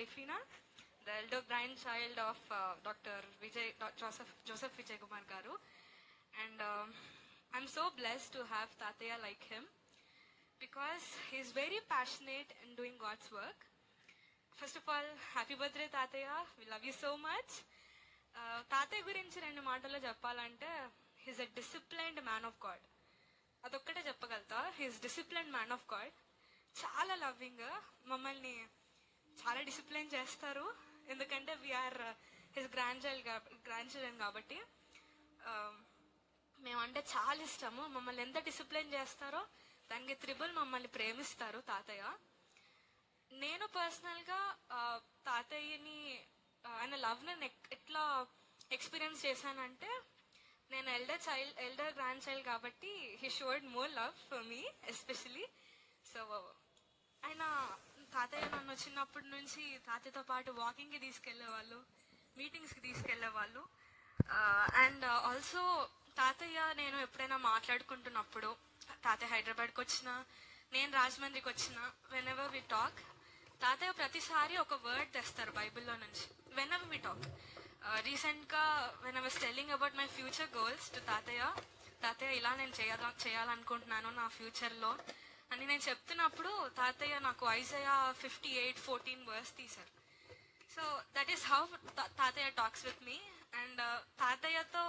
Trifina, the elder grandchild of uh, Dr. Vijay, Doc- Joseph, Joseph Vijay Kumar Garu. And um, I'm so blessed to have Tataya like him because he's very passionate in doing God's work. First of all happy birthday తాతయ్య we love you so much తాతయ్య గురించి రెండు మాటల్లో చెప్పాలంటే he's a disciplined man of God అదొక్కటే చెప్పగలుగుతా he's disciplined man of God చాలా loving మమ్మల్ని చాలా డిసిప్లిన్ చేస్తారు. ఎందుకంటే we are his grandchild grandchildren కాబట్టి um, మేమంటే చాలా ఇష్టము. మమ్మల్ని ఎంత డిసిప్లిన్ చేస్తారో దానికి త్రిబుల్ మమ్మల్ని ప్రేమిస్తారు తాతయ్య. నేను పర్సనల్గా uh, తాతయ్యని uh, ఆయన లవ్ని ఎట్లా ఎక్స్పీరియన్స్ చేశానంటే నేను elder child elder grandchild కాబట్టి he showed more love for me especially so ఆయన తాతయ్య నన్ను చిన్నప్పటి నుంచి తాతయ్యతో పాటు వాకింగ్కి తీసుకెళ్ళేవాళ్ళు మీటింగ్స్కి తీసుకెళ్ళేవాళ్ళు అండ్ ఆల్సో తాతయ్య నేను ఎప్పుడైనా మాట్లాడుకుంటున్నప్పుడు తాతయ్య హైదరాబాద్కి వచ్చిన నేను రాజమండ్రికి వచ్చిన వెన్ ఎవర్ వి టాక్ తాతయ్య ప్రతిసారి ఒక వర్డ్ తెస్తారు బైబిల్లో నుంచి. వెన్ ఎవర్ వి టాక్ రీసెంట్గా when I was telling about my future goals to తాతయ్య తాతయ్య ఇలా నేను చేయాల చేయాలనుకుంటున్నాను నా ఫ్యూచర్లో అని నేను చెప్తున్నప్పుడు తాతయ్య నాకు Isaiah fifty eight fourteen verse తీశారు సో దట్ ఈస్ హౌ తాతయ్య టాక్స్ విత్ మీ అండ్ తాతయ్యతో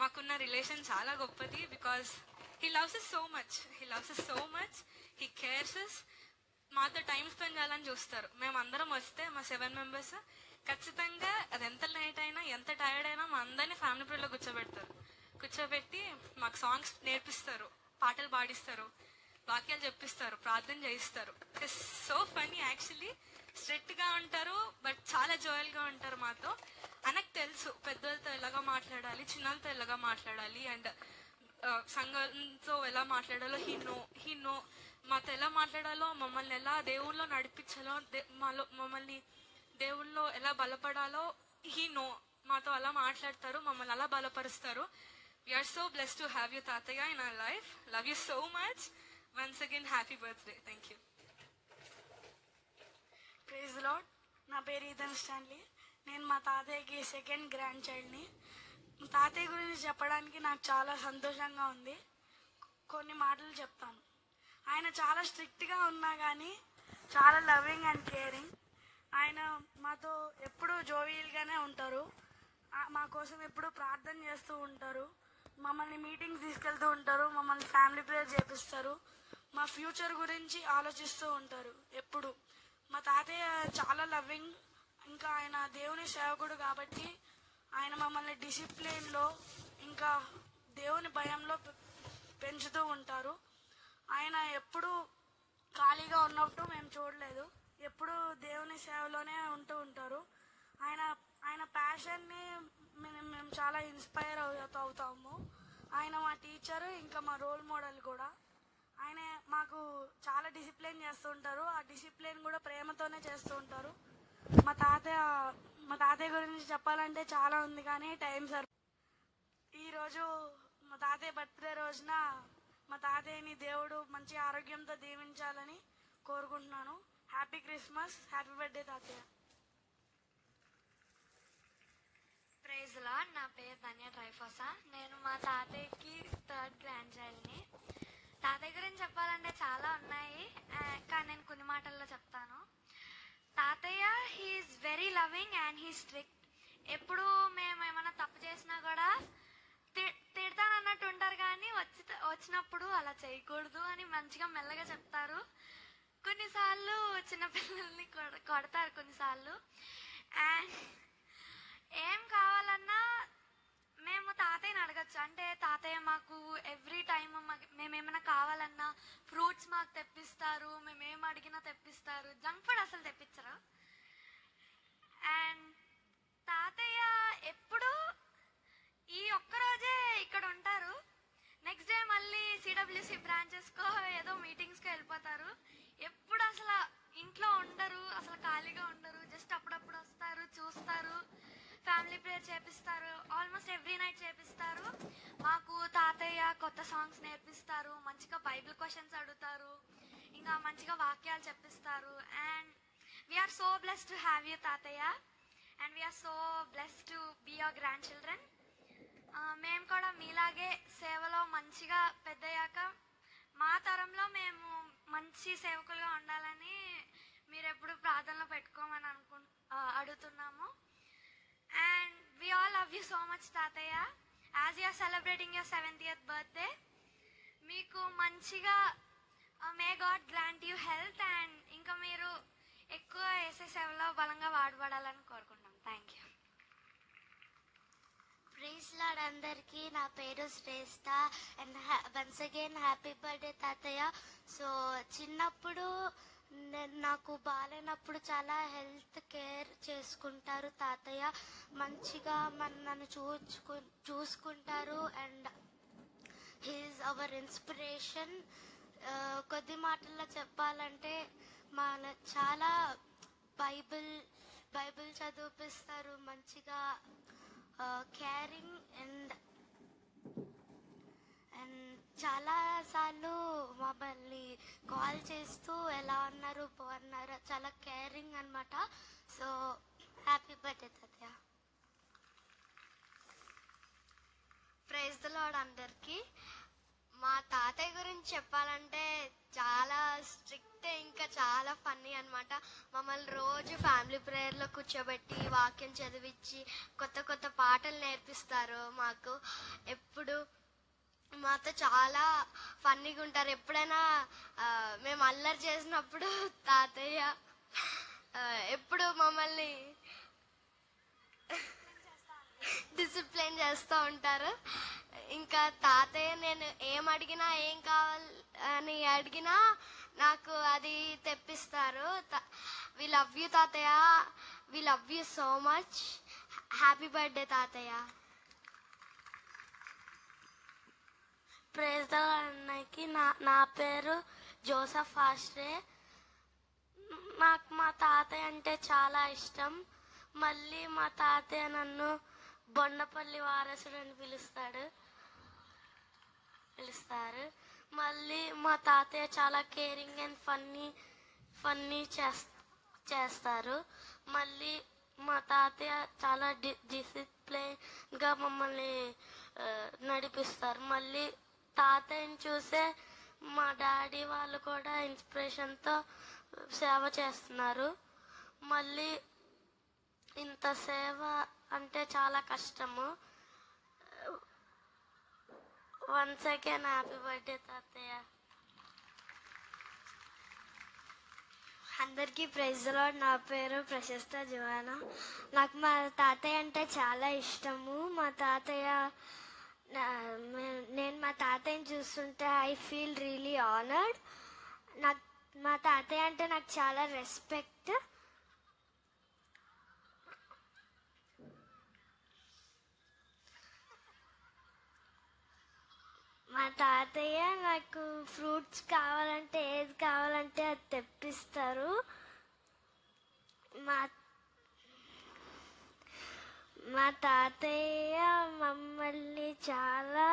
మాకున్న రిలేషన్ చాలా గొప్పది because he loves us so much he loves us so much he cares us మాతో టైం స్పెండ్ చేయాలని చూస్తారు. మేము అందరం వస్తే మా సెవెన్ మెంబర్స్ ఖచ్చితంగా అది ఎంత నైట్ అయినా ఎంత టైర్డ్ అయినా మా అందరినీ ఫ్యామిలీ పిల్లలు కూర్చోబెడతారు. కూర్చోబెట్టి మాకు సాంగ్స్ నేర్పిస్తారు. పాటలు పాడిస్తారు. వాక్యాలు చెప్పిస్తారు ప్రార్థన చేయిస్తారు. సో ఫనీ యాక్చువల్లీ స్ట్రిక్ట్గా ఉంటారు బట్ చాలా జోయల్గా ఉంటారు మాతో. అనకు తెలుసు పెద్దలతో ఎలాగా మాట్లాడాలి చిన్నలతో ఎలాగా మాట్లాడాలి అండ్ uh, సంఘంతో ఎలా మాట్లాడాలో హీ నో హీ నో మాతో ఎలా మాట్లాడాలో మమ్మల్ని ఎలా దేవుళ్ళో నడిపించాలో దే- మాలో మమ్మల్ని దేవుళ్ళో ఎలా బలపడాలో హీ నో మాతో అలా మాట్లాడతారు మమ్మల్ని అలా బలపరుస్తారు. We're so bless to have you తాతయ్య in our life love you so much once again happy birthday thank you praise lord నా పేరు ఈదన్ స్టాన్లీ. నేను మా తాతయ్యకి సెకండ్ గ్రాండ్ చైల్డ్ని తాతయ్య గురించి చెప్పడానికి నాకు చాలా సంతోషంగా ఉంది. కొన్ని మాటలు చెప్తాను. ఆయన చాలా స్ట్రిక్ట్గా ఉన్నా కానీ చాలా లవింగ్ అండ్ కేరింగ్ ఆయన మాతో ఎప్పుడూ జోవియల్గానే ఉంటారు. మా కోసం ఎప్పుడూ ప్రార్థన చేస్తూ ఉంటారు. మమ్మల్ని మీటింగ్స్ తీసుకెళ్తూ ఉంటారు. మమ్మల్ని ఫ్యామిలీ ప్రేయర్ చేపిస్తారు. మా ఫ్యూచర్ గురించి ఆలోచిస్తూ ఉంటారు ఎప్పుడు. మా తాతయ్య చాలా లవ్వింగ్ ఇంకా ఆయన దేవుని సేవకుడు కాబట్టి ఆయన మమ్మల్ని డిసిప్లిన్లో ఇంకా దేవుని భయంలో పె- పెంచుతూ ఉంటారు. ఆయన ఎప్పుడు ఖాళీగా ఉన్నప్పుడు మేము చూడలేదు. ఎప్పుడు దేవుని సేవలోనే ఉంటూ ఉంటారు. ఆయన ఆయన ప్యాషన్ని మేము చాలా ఇన్స్పైర్ అవుతాము. ఆయన మా టీచర్ ఇంకా మా రోల్ మోడల్ కూడా. ఆయన మాకు చాలా డిసిప్లిన్ చేస్తూ ఉంటారు ఆ డిసిప్లిన్ కూడా ప్రేమతోనే చేస్తూ ఉంటారు మా తాతయ్య మా తాతయ్య గురించి చెప్పాలంటే చాలా ఉంది కానీ టైం సరి ఈరోజు మా తాతయ్య బర్త్డే రోజున మా తాతయ్యని దేవుడు మంచి ఆరోగ్యంతో దీవించాలని కోరుకుంటున్నాను. హ్యాపీ క్రిస్మస్ హ్యాపీ బర్త్డే తాతయ్య. ప్రైజ్ లా నా పేరు ధన్య ట్రైఫోసా. నేను మా తాతయ్యకి థర్డ్ గ్రాండ్ చైల్డ్ని తాతయ్య గురించి చెప్పాలంటే చాలా ఉన్నాయి. కానీ నేను కొన్ని మాటల్లో చెప్తాను. తాతయ్య he is very loving and he strict ఎప్పుడు మేము ఏమైనా తప్పు చేసినా కూడా తి- తిడతానన్నట్టు ఉంటారు కానీ వచ్చి వచ్చినప్పుడు అలా చేయకూడదు అని మంచిగా మెల్లగా చెప్తారు. కొన్నిసార్లు చిన్నపిల్లల్ని కొడ- కొడతారు కొన్నిసార్లు. అండ్ ఏం కావాలన్నా మేము తాతయ్యని అడగచ్చు? అంటే తాతయ్య మాకు ఎవ్రీ టైం మేమేమైనా కావాలన్నా ఫ్రూట్స్ మాకు తెప్పిస్తారు మేము ఏం అడిగినా తెప్పిస్తారు. జంక్ ఫుడ్ అసలు తెప్పించరు అండ్ తాతయ్య ఎప్పుడు ఈ ఒక్క రోజే ఇక్కడ ఉంటారు నెక్స్ట్ డే మళ్ళీ సిడబ్ల్యూసి బ్రాంచెస్కో ఏదో మీటింగ్స్కో వెళ్ళిపోతారు ఎప్పుడు అసలు ఇంట్లో ఉండరు అసలు ఖాళీగా ఉండరు జస్ట్ అప్పుడప్పుడు వస్తారు చూస్తారు ఫ్యామిలీ ప్రేయర్ చేపిస్తారు ఆల్మోస్ట్ ఎవ్రీ నైట్ చేపిస్తారు మాకు తాతయ్య కొత్త సాంగ్స్ నేర్పిస్తారు మంచిగా బైబిల్ క్వశ్చన్స్ అడుగుతారు ఇంకా మంచిగా వాక్యాలు చెప్పిస్తారు. And we're so bless to have you తాతయ్య. And we're so bless to blessed your grandchildren మేము కూడా మీలాగే సేవలో మంచిగా పెద్దయ్యాక మా తరంలో మేము మంచి సేవకులుగా ఉండాలని మీరు ఎప్పుడు ప్రార్థనలో పెట్టుకోమని అనుకు అడుగుతున్నాము. And we all love you so much తాతయ్య. As you're celebrating your seventh year birthday మీకు మంచిగా may God grant you health and ఇంకా మీరు ఎక్కువ వేసే సేవలో బలంగా వాడబడాలని కోరుకుంటాం థ్యాంక్ యూ ప్రైజ్ లాడ్ అందరికీ. నా పేరు Shreshta and once again happy birthday తాతయ్య. సో చిన్నప్పుడు నాకు బాగాలేనప్పుడు చాలా హెల్త్ కేర్ చేసుకుంటారు తాతయ్య. మంచిగా మన నన్ను చూచుకు చూసుకుంటారు అండ్ హీఈస్ అవర్ ఇన్స్పిరేషన్. కొద్ది మాటల్లో చెప్పాలంటే మన చాలా బైబిల్ బైబిల్ చదివిపిస్తారు మంచిగా. కేరింగ్ అండ్ అండ్ చాలా సార్లు చాలా కేరింగ్ అనమాట సో హ్యాపీ బర్త్డే తాతయ్య ప్రైజ్ ద లాడ్ అందరికీ. మా తాతయ్య గురించి చెప్పాలంటే చాలా స్ట్రిక్ట్ ఇంకా చాలా ఫన్నీ అనమాట మమ్మల్ని రోజు ఫ్యామిలీ ప్రేయర్లో కూర్చోబెట్టి వాక్యం చదివించి కొత్త కొత్త పాటలు నేర్పిస్తారు మాకు. ఎప్పుడు మాతో చాలా ఫన్నీగా ఉంటారు. ఎప్పుడైనా మేము అల్లరి చేసినప్పుడు తాతయ్య ఎప్పుడు మమ్మల్ని డిసిప్లిన్ చేస్తూ ఉంటారు. ఇంకా తాతయ్య నేను ఏం అడిగినా ఏం కావాలి అని అడిగినా నాకు అది తెప్పిస్తారు. వి లవ్ యూ తాతయ్య. We love you so much happy birthday తాతయ్య. ప్రేజ్ ద అన్నయ్యకి నా నా పేరు జోసఫ్ ఆశ్రే. నాకు మా తాతయ్య అంటే చాలా ఇష్టం. మళ్ళీ మా తాతయ్య నన్ను బొండపల్లి వారసుడు అని పిలుస్తాడు. పిలుస్తారు. మళ్ళీ మా తాతయ్య చాలా కేరింగ్ అండ్ ఫన్నీ ఫన్నీ చేస్తారు. మళ్ళీ మా తాతయ్య చాలా డి డిసిప్లైన్గా మమ్మల్ని నడిపిస్తారు. మళ్ళీ తాతయ్యని చూసే మా డాడీ వాళ్ళు కూడా ఇన్స్పిరేషన్తో సేవ చేస్తున్నారు. మళ్ళీ ఇంత సేవ అంటే చాలా కష్టము. వన్స్ అగైన్ హ్యాపీ బర్త్డే తాతయ్య. అందరికీ ప్రైజ్ నా పేరు ప్రశస్త జీవాన. నాకు మా తాతయ్య అంటే చాలా ఇష్టము. మా తాతయ్య నేను మా తాతయ్యని చూస్తుంటే ఐ ఫీల్ రియలీ ఆనర్డ్ నాకు మా తాతయ్య అంటే నాకు చాలా రెస్పెక్ట్ మా తాతయ్య నాకు ఫ్రూట్స్ కావాలంటే ఏది కావాలంటే అది తెప్పిస్తారు మా మా తాతయ్య మమ్మల్ని చాలా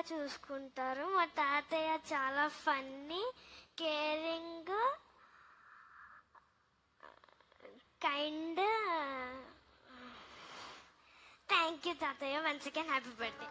బాగా చూసుకుంటారు. మా తాతయ్య చాలా funny caring kind. Thank you తాతయ్య. Once again happy birthday